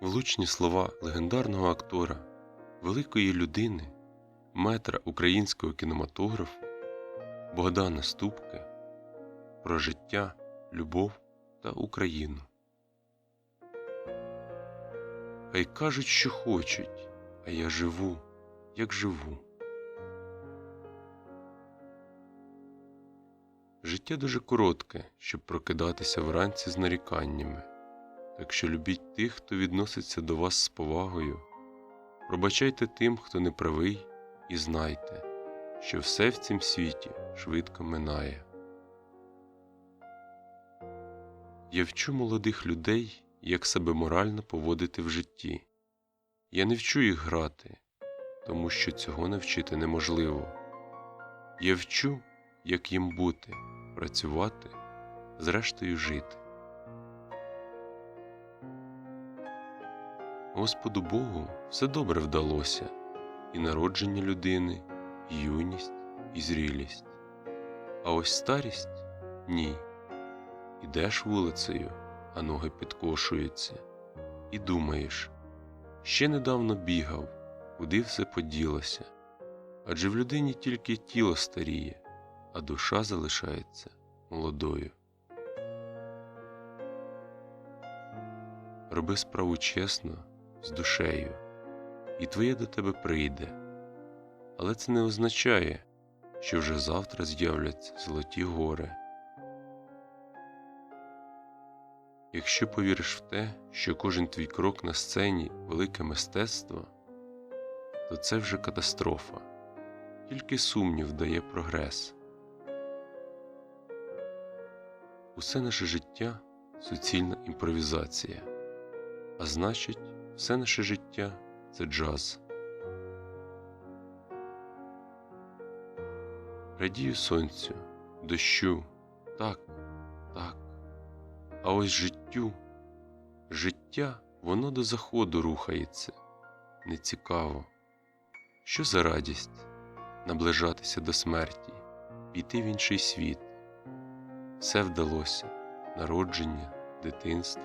Влучні слова легендарного актора, великої людини, метра українського кінематографу Богдана Ступки про життя, любов та Україну. Хай кажуть, що хочуть, а я живу, як живу. Життя дуже коротке, щоб прокидатися вранці з наріканнями. Так що любіть тих, хто відноситься до вас з повагою, пробачайте тим, хто не правий, і знайте, що все в цім світі швидко минає. Я вчу молодих людей, як себе морально поводити в житті. Я не вчу їх грати, тому що цього навчити неможливо. Я вчу, як їм бути, працювати, зрештою жити. Господу Богу все добре вдалося і народження людини, юність, і зрілість. А ось старість ні. Ідеш вулицею, а ноги підкошуються, і думаєш ще недавно бігав, куди все поділося. Адже в людині тільки тіло старіє, а душа залишається молодою. Роби справу чесно, з душею, і твоє до тебе прийде. Але це не означає, що вже завтра з'являться золоті гори. Якщо повіриш в те, що кожен твій крок на сцені велике мистецтво, то це вже катастрофа, тільки сумнів дає прогрес. Усе наше життя суцільна імпровізація, а значить, все наше життя це джаз. Радію сонцю, дощу, так, так. А ось життю, життя воно до заходу рухається, нецікаво. Що за радість наближатися до смерті, піти в інший світ. Все вдалося народження, дитинство,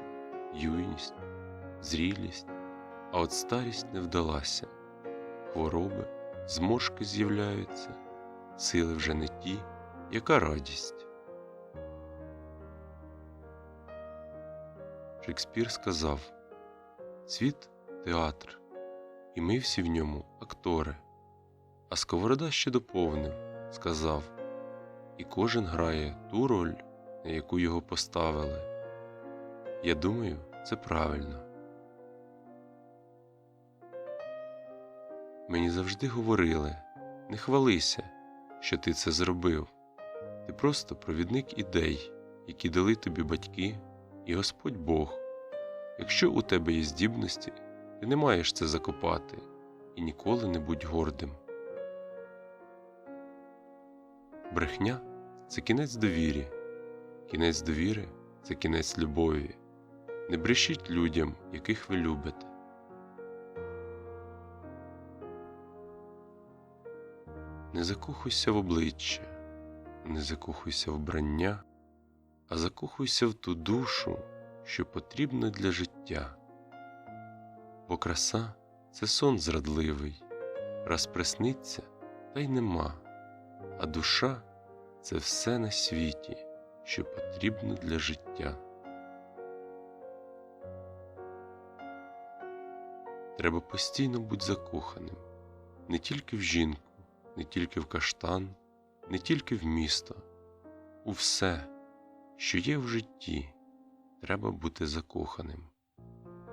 юність, зрілість, а от старість не вдалася, хвороби, зморшки з'являються, сили вже не ті, яка радість. Шекспір сказав Світ театр, і ми всі в ньому актори. А Сковорода ще доповнив, сказав І кожен грає ту роль, на яку його поставили. Я думаю, це правильно. Мені завжди говорили не хвалися, що ти це зробив. Ти просто провідник ідей, які дали тобі батьки і Господь Бог. Якщо у тебе є здібності, ти не маєш це закопати і ніколи не будь гордим. Брехня це кінець довірі, кінець довіри це кінець любові. Не брешіть людям, яких ви любите. Не закохуйся в обличчя, не закохуйся в брання, а закохуйся в ту душу, що потрібна для життя. Бо краса це сон зрадливий, раз присниться, та й нема, а душа це все на світі, що потрібно для життя. Треба постійно бути закоханим не тільки в жінку, не тільки в каштан, не тільки в місто, у все, що є в житті, треба бути закоханим.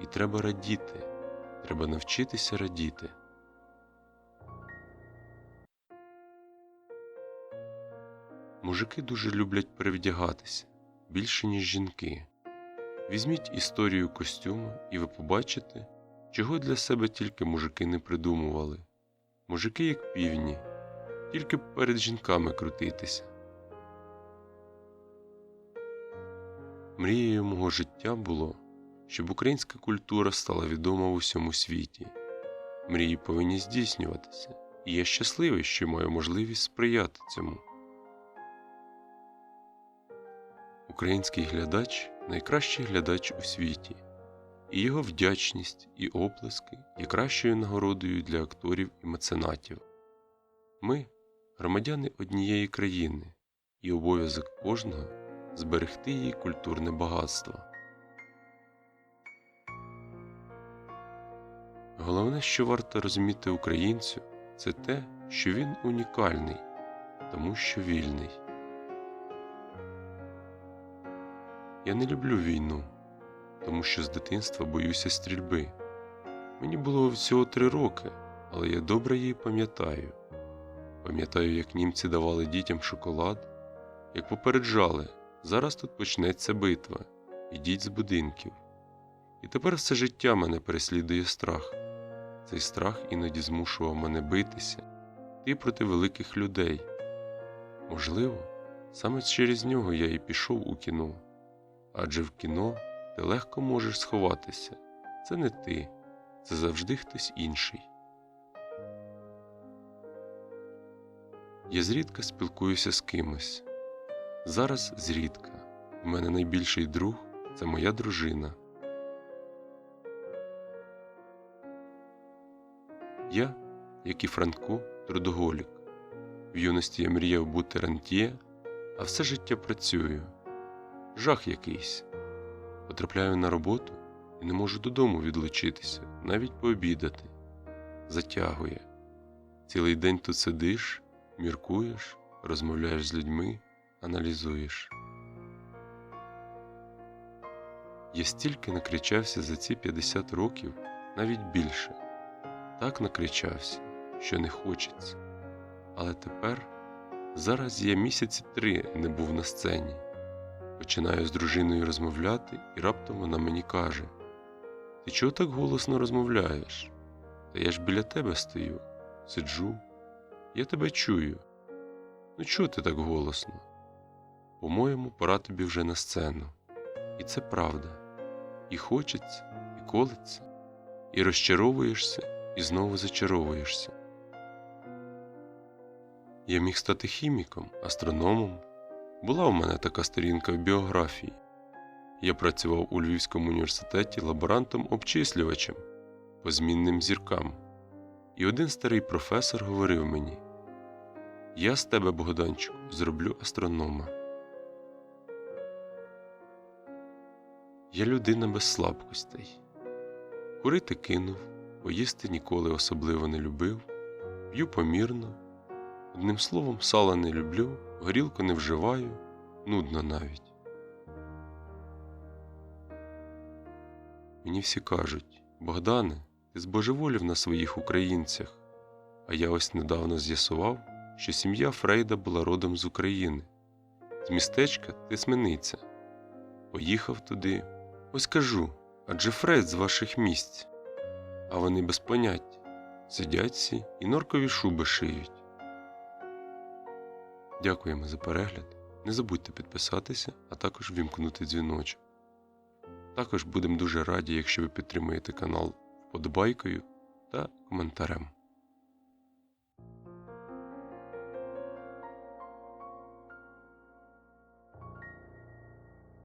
І треба радіти, треба навчитися радіти. Мужики дуже люблять перевдягатися більше, ніж жінки. Візьміть історію костюму, і ви побачите, чого для себе тільки мужики не придумували. Мужики, як півні, тільки перед жінками крутитися. Мрією мого життя було, щоб українська культура стала відома в усьому світі. Мрії повинні здійснюватися, і я щасливий, що маю можливість сприяти цьому. Український глядач найкращий глядач у світі. і його вдячність і оплески є кращою нагородою для акторів і меценатів. Ми громадяни однієї країни, і обов'язок кожного зберегти її культурне багатство. Головне, що варто розуміти українцю, це те, що він унікальний, тому що вільний. Я не люблю війну, тому що з дитинства боюся стрільби. Мені було всього три роки, але я добре її пам'ятаю. Пам'ятаю, як німці давали дітям шоколад, як попереджали, зараз тут почнеться битва, ідіть з будинків. І тепер все життя мене переслідує страх. Цей страх іноді змушував мене битися, йти проти великих людей. Можливо, саме через нього я і пішов у кіно, адже в кіно ти легко можеш сховатися. Це не ти, це завжди хтось інший. Я зрідка спілкуюся з кимось. Зараз зрідка. У мене найбільший друг це моя дружина. Я, як і Франко, трудоголік. В юності я мріяв бути рантьє, а все життя працюю. Жах якийсь. Потрапляю на роботу і не можу додому відлучитися, навіть пообідати. Затягує. Цілий день тут сидиш, міркуєш, розмовляєш з людьми, аналізуєш. Я стільки накричався за ці 50 років, навіть більше. Так накричався, що не хочеться. Але тепер, зараз я місяці три не був на сцені. Починаю з дружиною розмовляти, і раптом вона мені каже: Ти чого так голосно розмовляєш? Та я ж біля тебе стою, сиджу, я тебе чую. Ну чого ти так голосно? По-моєму, пора тобі вже на сцену. І це правда. І хочеться, і колеться, і розчаровуєшся, і знову зачаровуєшся. Я міг стати хіміком, астрономом. Була у мене така сторінка в біографії. Я працював у Львівському університеті лаборантом-обчислювачем по змінним зіркам. І один старий професор говорив мені: Я з тебе, Богданчику, зроблю астронома. Я людина без слабкостей. Курити кинув, поїсти ніколи особливо не любив, п'ю помірно. Одним словом, сала не люблю, горілку не вживаю, нудно навіть. Мені всі кажуть Богдане, ти збожеволів на своїх українцях, а я ось недавно з'ясував, що сім'я Фрейда була родом з України, з містечка Тисмениця. Поїхав туди. Ось кажу адже Фрейд з ваших місць, а вони без понять сидять всі і норкові шуби шиють. Дякуємо за перегляд. Не забудьте підписатися, а також вімкнути дзвіночок. Також будемо дуже раді, якщо ви підтримуєте канал вподобайкою та коментарем.